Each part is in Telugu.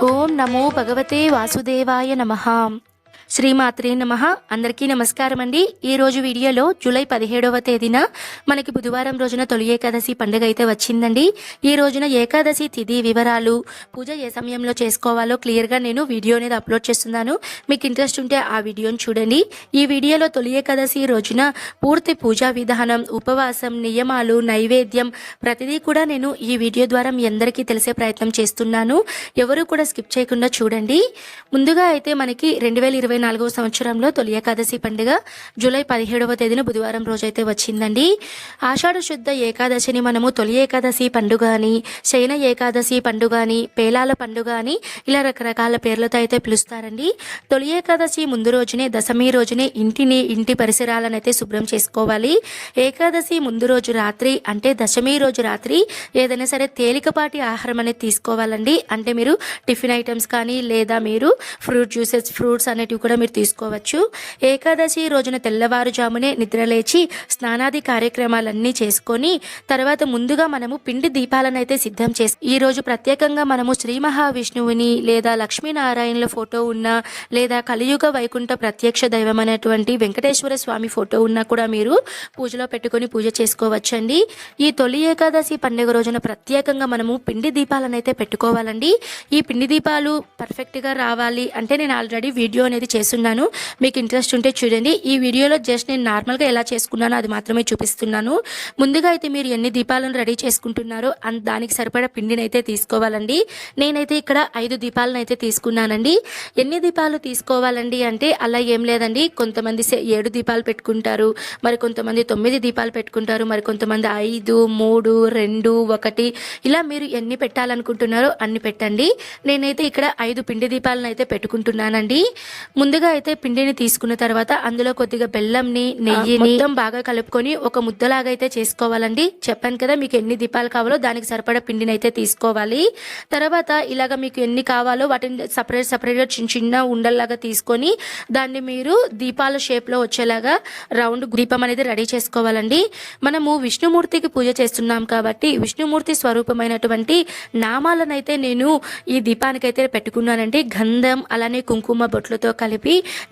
ఓం నమో భగవతే వాసుదేవాయ నమః శ్రీమాత్రే నమ. అందరికీ నమస్కారం అండి ఈ రోజు వీడియోలో జూలై పదిహేడవ తేదీన మనకి బుధవారం రోజున తొలి ఏకాదశి పండుగ అయితే వచ్చిందండి. ఈ రోజున ఏకాదశి తిథి వివరాలు పూజ ఏ సమయంలో చేసుకోవాలో క్లియర్గా నేను వీడియో అనేది అప్లోడ్ చేస్తున్నాను. మీకు ఇంట్రెస్ట్ ఉంటే ఆ వీడియోని చూడండి. ఈ వీడియోలో తొలి ఏకాదశి రోజున పూర్తి పూజా విధానం ఉపవాసం నియమాలు నైవేద్యం ప్రతిదీ కూడా నేను ఈ వీడియో ద్వారా మీ అందరికీ తెలిసే ప్రయత్నం చేస్తున్నాను. ఎవరు కూడా స్కిప్ చేయకుండా చూడండి. ముందుగా అయితే మనకి రెండు వేల ఇరవై నాలుగవ సంవత్సరంలో తొలి ఏకాదశి పండుగ జూలై పదిహేడవ తేదీన బుధవారం రోజు అయితే వచ్చిందండి. ఆషాఢ శుద్ధ ఏకాదశిని మనము తొలి ఏకాదశి పండుగ అని శయన ఏకాదశి పండుగ అని పేలాల పండుగ అని ఇలా రకరకాల పేర్లతో అయితే పిలుస్తారండి. తొలి ఏకాదశి ముందు రోజునే దశమి రోజునే ఇంటిని ఇంటి పరిసరాలను అయితే శుభ్రం చేసుకోవాలి. ఏకాదశి ముందు రోజు రాత్రి అంటే దశమి రోజు రాత్రి ఏదైనా సరే తేలికపాటి ఆహారం అనేది తీసుకోవాలండి. అంటే మీరు టిఫిన్ ఐటమ్స్ కానీ లేదా మీరు ఫ్రూట్ జ్యూసెస్ ఫ్రూట్స్ అనేటివి కూడా మీరు తీసుకోవచ్చు. ఏకాదశి రోజున తెల్లవారుజామునే నిద్రలేచి స్నానాది కార్యక్రమాలన్నీ చేసుకొని తర్వాత ముందుగా మనము పిండి దీపాలను అయితే సిద్ధం చేసి ఈ రోజు ప్రత్యేకంగా మనము శ్రీ మహావిష్ణువుని లేదా లక్ష్మీనారాయణుల ఫోటో ఉన్న లేదా కలియుగ వైకుంఠ ప్రత్యక్ష దైవం అనేటువంటి వెంకటేశ్వర స్వామి ఫోటో ఉన్నా కూడా మీరు పూజలో పెట్టుకొని పూజ చేసుకోవచ్చండి. ఈ తొలి ఏకాదశి పండుగ రోజున ప్రత్యేకంగా మనము పిండి దీపాలను అయితే పెట్టుకోవాలండి. ఈ పిండి దీపాలు పర్ఫెక్ట్గా రావాలి అంటే నేను ఆల్రెడీ వీడియో అనేది చేస్తున్నాను. మీకు ఇంట్రెస్ట్ ఉంటే చూడండి. ఈ వీడియోలో జస్ట్ నేను నార్మల్గా ఎలా చేసుకున్నానో అది మాత్రమే చూపిస్తున్నాను. ముందుగా అయితే మీరు ఎన్ని దీపాలను రెడీ చేసుకుంటున్నారో దానికి సరిపడా పిండిని అయితే తీసుకోవాలండి. నేనైతే ఇక్కడ ఐదు దీపాలను అయితే తీసుకున్నానండి. ఎన్ని దీపాలు తీసుకోవాలండి అంటే అలా ఏం లేదండి. కొంతమంది ఏడు దీపాలు పెట్టుకుంటారు. మరి కొంతమంది తొమ్మిది దీపాలు పెట్టుకుంటారు. మరి కొంతమంది ఐదు మూడు రెండు ఒకటి. ఇలా మీరు ఎన్ని పెట్టాలనుకుంటున్నారో అన్ని పెట్టండి. నేనైతే ఇక్కడ ఐదు పిండి దీపాలను అయితే పెట్టుకుంటున్నానండి ముందుగా అయితే పిండిని తీసుకున్న తర్వాత అందులో కొద్దిగా బెల్లంని నెయ్యిని మొత్తం బాగా కలుపుకొని ఒక ముద్దలాగా అయితే చేసుకోవాలండి. చెప్పాను కదా మీకు ఎన్ని దీపాలు కావాలో దానికి సరిపడా పిండిని అయితే తీసుకోవాలి. తర్వాత ఇలాగ మీకు ఎన్ని కావాలో వాటిని సపరేట్ సపరేట్గా చిన్న చిన్న ఉండల్లాగా తీసుకొని దాన్ని మీరు దీపాల షేప్లో వచ్చేలాగా రౌండ్ దీపం అనేది రెడీ చేసుకోవాలండి. మనము విష్ణుమూర్తికి పూజ చేస్తున్నాం కాబట్టి విష్ణుమూర్తి స్వరూపమైనటువంటి నామాలనైతే నేను ఈ దీపానికైతే పెట్టుకున్నానండి. గంధం అలానే కుంకుమ బొట్లతో కలిపి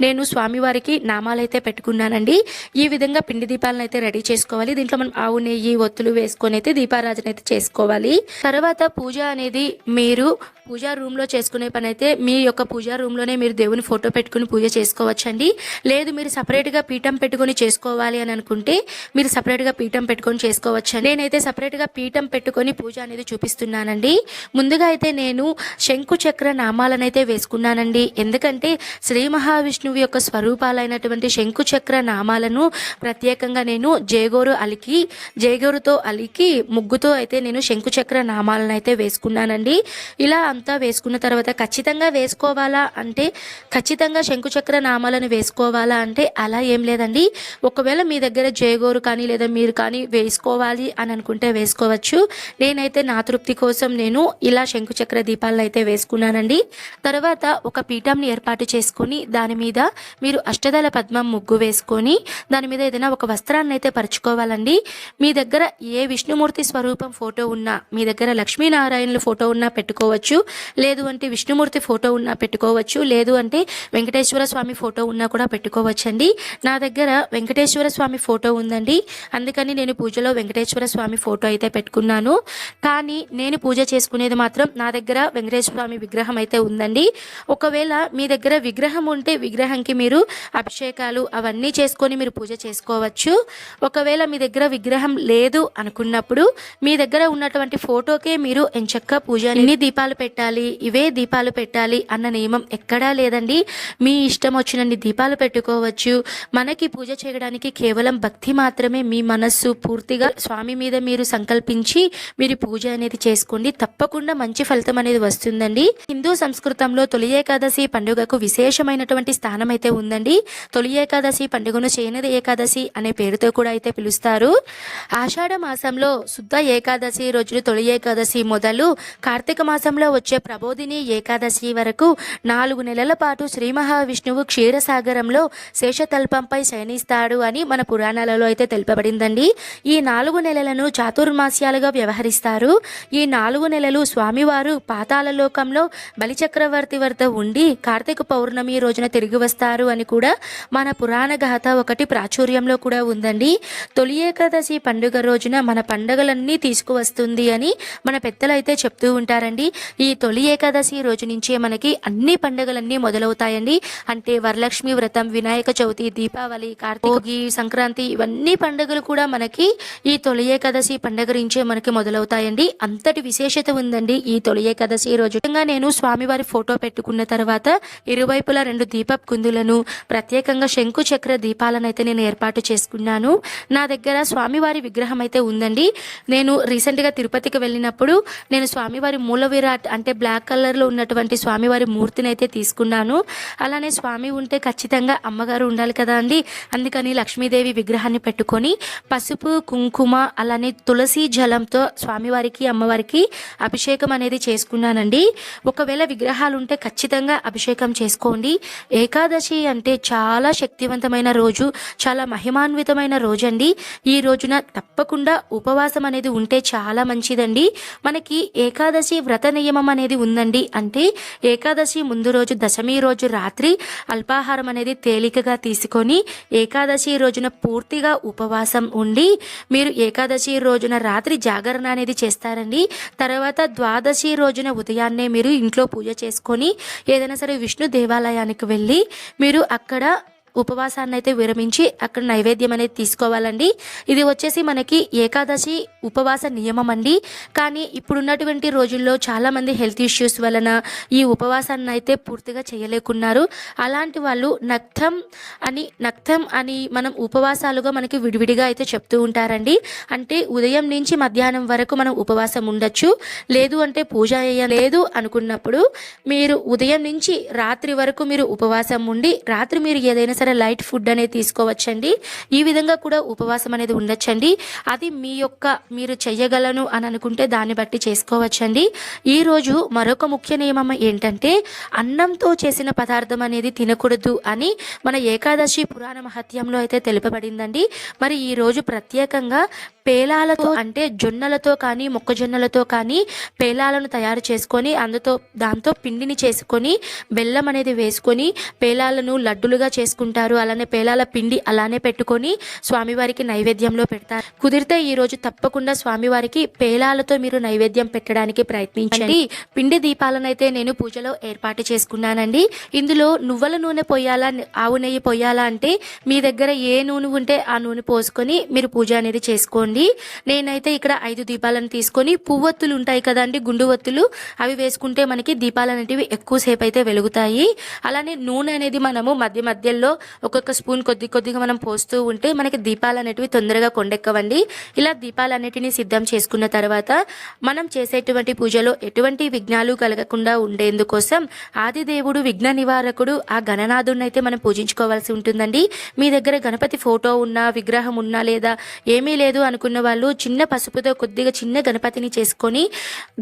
నేను స్వామివారికి నామాలైతే పెట్టుకున్నానండి. ఈ విధంగా పిండి దీపాలను అయితే రెడీ చేసుకోవాలి. దీంట్లో మనం ఆవు నెయ్యి ఒత్తులు వేసుకొని అయితే దీపారాధన అయితే చేసుకోవాలి. తర్వాత పూజ అనేది మీరు పూజా రూమ్లో చేసుకునే పని అయితే మీ యొక్క పూజా రూమ్లోనే మీరు దేవుని ఫోటో పెట్టుకుని పూజ చేసుకోవచ్చండి. లేదు మీరు సపరేట్గా పీఠం పెట్టుకొని చేసుకోవాలి అని అనుకుంటే మీరు సపరేట్గా పీఠం పెట్టుకొని చేసుకోవచ్చు నేనైతే సపరేట్గా పీఠం పెట్టుకొని పూజ అనేది చూపిస్తున్నానండి. ముందుగా అయితే నేను శంకు చక్ర నామాలనైతే వేసుకున్నానండి. ఎందుకంటే శ్రీ మహావిష్ణువు యొక్క స్వరూపాలైనటువంటి శంకు చక్ర నామాలను ప్రత్యేకంగా నేను జేగోరు అలికి జేగోరుతో అలికి ముగ్గుతో అయితే నేను శంకు చక్ర నామాలను అయితే వేసుకున్నానండి. ఇలా అంతా వేసుకున్న తర్వాత ఖచ్చితంగా వేసుకోవాలా అంటే ఖచ్చితంగా శంకుచక్ర నామాలను వేసుకోవాలా అంటే అలా ఏం లేదండి. ఒకవేళ మీ దగ్గర జయగోరు కానీ లేదా మీరు కానీ వేసుకోవాలి అని అనుకుంటే వేసుకోవచ్చు. నేనైతే నా తృప్తి కోసం నేను ఇలా శంకుచక్ర దీపాలను అయితే వేసుకున్నానండి. తర్వాత ఒక పీఠంని ఏర్పాటు చేసుకొని దాని మీద మీరు అష్టదళ పద్మం ముగ్గు వేసుకొని దాని మీద ఏదైనా ఒక వస్త్రాన్ని అయితే పరుచుకోవాలండి. మీ దగ్గర ఏ విష్ణుమూర్తి స్వరూపం ఫోటో ఉన్నా మీ దగ్గర లక్ష్మీనారాయణుల ఫోటో ఉన్నా పెట్టుకోవచ్చు. లేదు అంటే విష్ణుమూర్తి ఫోటో ఉన్నా పెట్టుకోవచ్చు లేదు అంటే వెంకటేశ్వర స్వామి ఫోటో ఉన్నా కూడా పెట్టుకోవచ్చండి. నా దగ్గర వెంకటేశ్వర స్వామి ఫోటో ఉందండి. అందుకని నేను పూజలో వెంకటేశ్వర స్వామి ఫోటో అయితే పెట్టుకున్నాను. కానీ నేను పూజ చేసుకునేది మాత్రం నా దగ్గర వెంకటేశ్వర స్వామి విగ్రహం అయితే ఉందండి. ఒకవేళ మీ దగ్గర విగ్రహం ఉంటే విగ్రహంకి మీరు అభిషేకాలు అవన్నీ చేసుకొని మీరు పూజ చేసుకోవచ్చు. ఒకవేళ మీ దగ్గర విగ్రహం లేదు అనుకున్నప్పుడు మీ దగ్గర ఉన్నటువంటి ఫోటోకే మీరు ఎంచక్క పూజ దీపాలు పెట్టాలి ఇవే దీపాలు పెట్టాలి అన్న నియమం ఎక్కడా లేదండి. మీ ఇష్టం వచ్చినన్ని దీపాలు పెట్టుకోవచ్చు. మనకి పూజ చేయడానికి కేవలం భక్తి మాత్రమే మీ మనస్సు పూర్తిగా స్వామి మీద మీరు సంకల్పించి మీరు పూజ అనేది చేసుకోండి. తప్పకుండా మంచి ఫలితం అనేది వస్తుందండి. హిందూ సంస్కృతంలో తొలి ఏకాదశి పండుగకు విశేషమైనటువంటి స్థానం అయితే ఉందండి. తొలి ఏకాదశి పండుగను చేయనది ఏకాదశి అనే పేరుతో కూడా అయితే పిలుస్తారు. ఆషాఢ మాసంలో శుద్ధ ఏకాదశి రోజులు తొలి ఏకాదశి మొదలు కార్తీక మాసంలో వచ్చే వచ్చే ప్రబోధిని ఏకాదశి వరకు నాలుగు నెలల పాటు శ్రీ మహావిష్ణువు క్షీరసాగరంలో శేషతల్పంపై శయనిస్తాడు అని మన పురాణాలలో అయితే తెలుపబడిందండి. ఈ నాలుగు నెలలను చాతుర్మాస్యాలుగా వ్యవహరిస్తారు. ఈ నాలుగు నెలలు స్వామివారు పాతాల లోకంలో బలిచక్రవర్తి వద్ద ఉండి కార్తీక పౌర్ణమి రోజున తిరిగి వస్తారు అని కూడా మన పురాణ గాథ ఒకటి ప్రాచుర్యంలో కూడా ఉందండి. తొలి ఏకాదశి పండుగ రోజున మన పండగలన్నీ తీసుకువస్తుంది అని మన పెద్దలు అయితే చెప్తూ ఉంటారండి. ఈ ఈ తొలి ఏకాదశి రోజు నుంచే మనకి అన్ని పండుగలన్నీ మొదలవుతాయండి. అంటే వరలక్ష్మి వ్రతం వినాయక చవితి దీపావళి కార్తీకి సంక్రాంతి ఇవన్నీ పండుగలు కూడా మనకి ఈ తొలి ఏకాదశి పండుగ నుంచే మనకి మొదలవుతాయండి. అంతటి విశేషత ఉందండి ఈ తొలి ఏకాదశి రోజు. నేను స్వామివారి ఫోటో పెట్టుకున్న తర్వాత ఇరువైపులా రెండు దీపపు కుందులను ప్రత్యేకంగా శంకు చక్ర దీపాలను అయితే నేను ఏర్పాటు చేసుకున్నాను. నా దగ్గర స్వామివారి విగ్రహం అయితే ఉందండి. నేను రీసెంట్గా తిరుపతికి వెళ్ళినప్పుడు నేను స్వామివారి మూల విరాట్ అంటే బ్లాక్ కలర్లో ఉన్నటువంటి స్వామివారి మూర్తిని అయితే తీసుకున్నాను. అలానే స్వామి ఉంటే ఖచ్చితంగా అమ్మగారు ఉండాలి కదా అండి. అందుకని లక్ష్మీదేవి విగ్రహాన్ని పెట్టుకొని పసుపు కుంకుమ అలానే తులసి జలంతో స్వామివారికి అమ్మవారికి అభిషేకం అనేది చేసుకున్నానండి. ఒకవేళ విగ్రహాలు ఉంటే ఖచ్చితంగా అభిషేకం చేసుకోండి. ఏకాదశి అంటే చాలా శక్తివంతమైన రోజు చాలా మహిమాన్వితమైన రోజు అండి ఈ రోజున తప్పకుండా ఉపవాసం అనేది ఉంటే చాలా మంచిదండి. మనకి ఏకాదశి వ్రత నియమం అనేది ఉందండి. అంటే ఏకాదశి ముందు రోజు దశమి రోజు రాత్రి అల్పాహారం అనేది తేలికగా తీసుకొని ఏకాదశి రోజున పూర్తిగా ఉపవాసం ఉండి మీరు ఏకాదశి రోజున రాత్రి జాగరణ అనేది చేస్తారండి. తర్వాత ద్వాదశి రోజున ఉదయాన్నే మీరు ఇంట్లో పూజ చేసుకొని ఏదైనా సరే విష్ణు దేవాలయానికి వెళ్ళి మీరు అక్కడ ఉపవాసాన్ని అయితే విరమించి అక్కడ నైవేద్యం అనేది తీసుకోవాలండి. ఇది వచ్చేసి మనకి ఏకాదశి ఉపవాస నియమం అండి కానీ ఇప్పుడున్నటువంటి రోజుల్లో చాలామంది హెల్త్ ఇష్యూస్ వలన ఈ ఉపవాసాన్ని అయితే పూర్తిగా చేయలేకున్నారు. అలాంటి వాళ్ళు నక్తం అని నక్తం అని మనం ఉపవాసాలుగా మనకి విడివిడిగా అయితే చెప్తూ ఉంటారండి. అంటే ఉదయం నుంచి మధ్యాహ్నం వరకు మనం ఉపవాసం ఉండొచ్చు. లేదు అంటే పూజ చేయలేదు అనుకున్నప్పుడు మీరు ఉదయం నుంచి రాత్రి వరకు మీరు ఉపవాసం ఉండి రాత్రి మీరు ఏదైనా సరే లైట్ ఫుడ్ అనేది తీసుకోవచ్చండి. ఈ విధంగా కూడా ఉపవాసం అనేది ఉండొచ్చండి. అది మీ యొక్క మీరు చెయ్యగలను అని అనుకుంటే దాన్ని బట్టి చేసుకోవచ్చండి. ఈరోజు మరొక ముఖ్య నియమం ఏంటంటే అన్నంతో చేసిన పదార్థం అనేది తినకూడదు అని మన ఏకాదశి పురాణ మహత్యంలో అయితే తెలుపబడిందండి. మరి ఈరోజు ప్రత్యేకంగా పేలాలతో అంటే జొన్నలతో కానీ మొక్కజొన్నలతో కానీ పేలాలను తయారు చేసుకొని అందుతో దాంతో పిండిని చేసుకొని బెల్లం అనేది వేసుకొని పేలాలను లడ్డులుగా చేసుకుంటారు. అలానే పేలాల పిండి అలానే పెట్టుకొని స్వామివారికి నైవేద్యంలో పెడతారు. కుదిరితే ఈ రోజు తప్పకుండా స్వామివారికి పేలాలతో మీరు నైవేద్యం పెట్టడానికి ప్రయత్నించండి. పిండి దీపాలను అయితే నేను పూజలో ఏర్పాటు చేసుకున్నానండి. ఇందులో నువ్వుల నూనె పోయాలా ఆవు నెయ్యి పోయాలా అంటే మీ దగ్గర ఏ నూనె ఉంటే ఆ నూనె పోసుకొని మీరు పూజ అనేది చేసుకోండి. నేనైతే ఇక్కడ ఐదు దీపాలను తీసుకొని పువ్వొత్తులు ఉంటాయి కదండి గుండు ఒత్తులు అవి వేసుకుంటే మనకి దీపాలు అనేటివి ఎక్కువసేపు అయితే వెలుగుతాయి. అలానే నూనె అనేది మనము మధ్య మధ్యలో ఒక్కొక్క స్పూన్ కొద్ది కొద్దిగా మనం పోస్తూ ఉంటే మనకి దీపాలు అనేటివి తొందరగా కొండెక్కవండి. ఇలా దీపాలు అన్నిటిని సిద్ధం చేసుకున్న తర్వాత మనం చేసేటువంటి పూజలో ఎటువంటి విఘ్నాలు కలగకుండా ఉండేందుకోసం ఆదిదేవుడు విఘ్న నివారకుడు ఆ గణనాథుడిని అయితే మనం పూజించుకోవాల్సి ఉంటుందండి. మీ దగ్గర గణపతి ఫోటో ఉన్నా విగ్రహం ఉన్నా లేదా ఏమీ లేదు అనుకున్న వాళ్ళు చిన్న పసుపుతో కొద్దిగా చిన్న గణపతిని చేసుకొని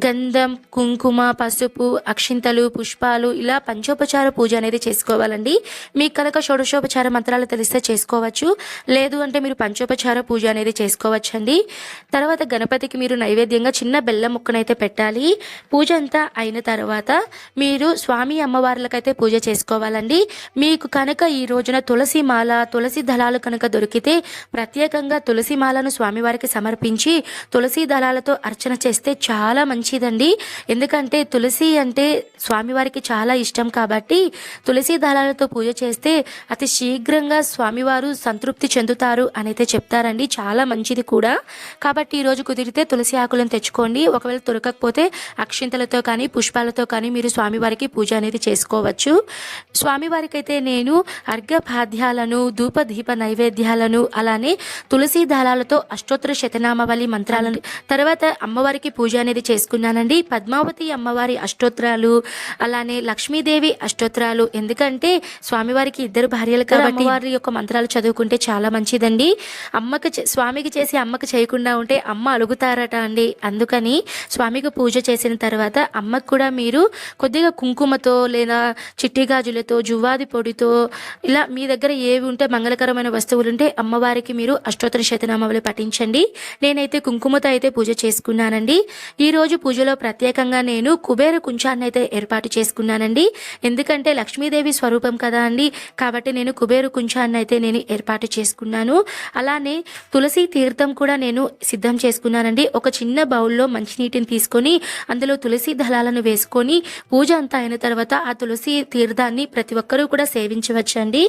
గంధం కుంకుమ పసుపు అక్షింతలు పుష్పాలు ఇలా పంచోపచార పూజ అనేది చేసుకోవాలండి. మీకు కనుక షోడశోపచార మంత్రాలు తెలిస్తే చేసుకోవచ్చు. లేదు అంటే మీరు పంచోపచార పూజ అనేది చేసుకోవచ్చండి. తర్వాత గణపతికి మీరు నైవేద్యంగా చిన్న బెల్లం ముక్కనైతే పెట్టాలి. పూజ అంతా అయిన తర్వాత మీరు స్వామి అమ్మవార్లకైతే పూజ చేసుకోవాలండి. మీకు కనుక ఈ రోజున తులసి మాల తులసి దళాలు కనుక దొరికితే ప్రత్యేకంగా తులసి మాలను స్వామివారికి సమర్పించి తులసి దళాలతో అర్చన చేస్తే చాలా మంచిదండి. ఎందుకంటే తులసి అంటే స్వామివారికి చాలా ఇష్టం కాబట్టి తులసి దళాలతో పూజ చేస్తే అతి శీఘ్రంగా స్వామివారు సంతృప్తి చెందుతారు అని అయితే చెప్తారండి. చాలా మంచిది కూడా. కాబట్టి ఈరోజు కుదిరితే తులసి ఆకులను తెచ్చుకోండి. ఒకవేళ దొరకకపోతే అక్షింతలతో కానీ పుష్పాలతో కానీ మీరు స్వామివారికి పూజ అనేది చేసుకోవచ్చు. స్వామివారికి అయితే నేను అర్ఘపాద్యాలను ధూప దీప నైవేద్యాలను అలానే తులసి దళాలతో అష్టో అష్టోత్తర శతనామవళి మంత్రాలను తర్వాత అమ్మవారికి పూజ అనేది చేసుకున్నానండి. పద్మావతి అమ్మవారి అష్టోత్తరాలు అలానే లక్ష్మీదేవి అష్టోత్తరాలు. ఎందుకంటే స్వామివారికి ఇద్దరు భార్యలు కాబట్టి అమ్మవారి యొక్క మంత్రాలు చదువుకుంటే చాలా మంచిదండి. అమ్మకి స్వామికి చేసి అమ్మకి చేయకుండా ఉంటే అమ్మ అలుగుతారట అండి. అందుకని స్వామికి పూజ చేసిన తర్వాత అమ్మకు కూడా మీరు కొద్దిగా కుంకుమతో లేదా చిట్టి గాజులతో జువ్వాది పొడితో ఇలా మీ దగ్గర ఏవి ఉంటే మంగళకరమైన వస్తువులు ఉంటే అమ్మవారికి మీరు అష్టోత్తర శతనామావళి పఠించండి. నేనైతే కుంకుమతో అయితే పూజ చేసుకున్నానండి. ఈరోజు పూజలో ప్రత్యేకంగా నేను కుబేర కుంచాన్ని అయితే ఏర్పాటు చేసుకున్నానండి. ఎందుకంటే లక్ష్మీదేవి స్వరూపం కదా అండి. కాబట్టి నేను కుబేరు కుంచాన్ని అయితే నేను ఏర్పాటు చేసుకున్నాను. అలానే తులసి తీర్థం కూడా నేను సిద్ధం చేసుకున్నానండి. ఒక చిన్న బౌల్లో మంచినీటిని తీసుకొని అందులో తులసి దళాలను వేసుకొని పూజ అంతా అయిన తర్వాత ఆ తులసి తీర్థాన్ని ప్రతి ఒక్కరూ కూడా సేవించవచ్చండి.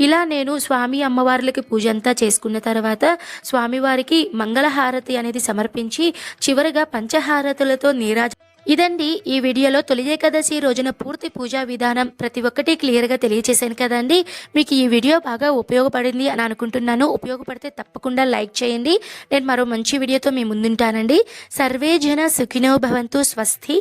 ఇలా నేను స్వామి అమ్మవార్లకి పూజ అంతా చేసుకున్న తర్వాత స్వామివారికి మంగళహారతి అనేది సమర్పించి చివరిగా పంచహారతులతో నీరాజ ఇదండి ఈ వీడియోలో తొలి ఏకాదశి రోజున పూర్తి పూజా విధానం ప్రతి ఒక్కటి క్లియర్గా తెలియచేశాను కదండి. మీకు ఈ వీడియో బాగా ఉపయోగపడింది అని అనుకుంటున్నాను. ఉపయోగపడితే తప్పకుండా లైక్ చేయండి. నేను మరో మంచి వీడియోతో మీ ముందుంటానండి. సర్వే జన సుఖినో భవంతు స్వస్తి.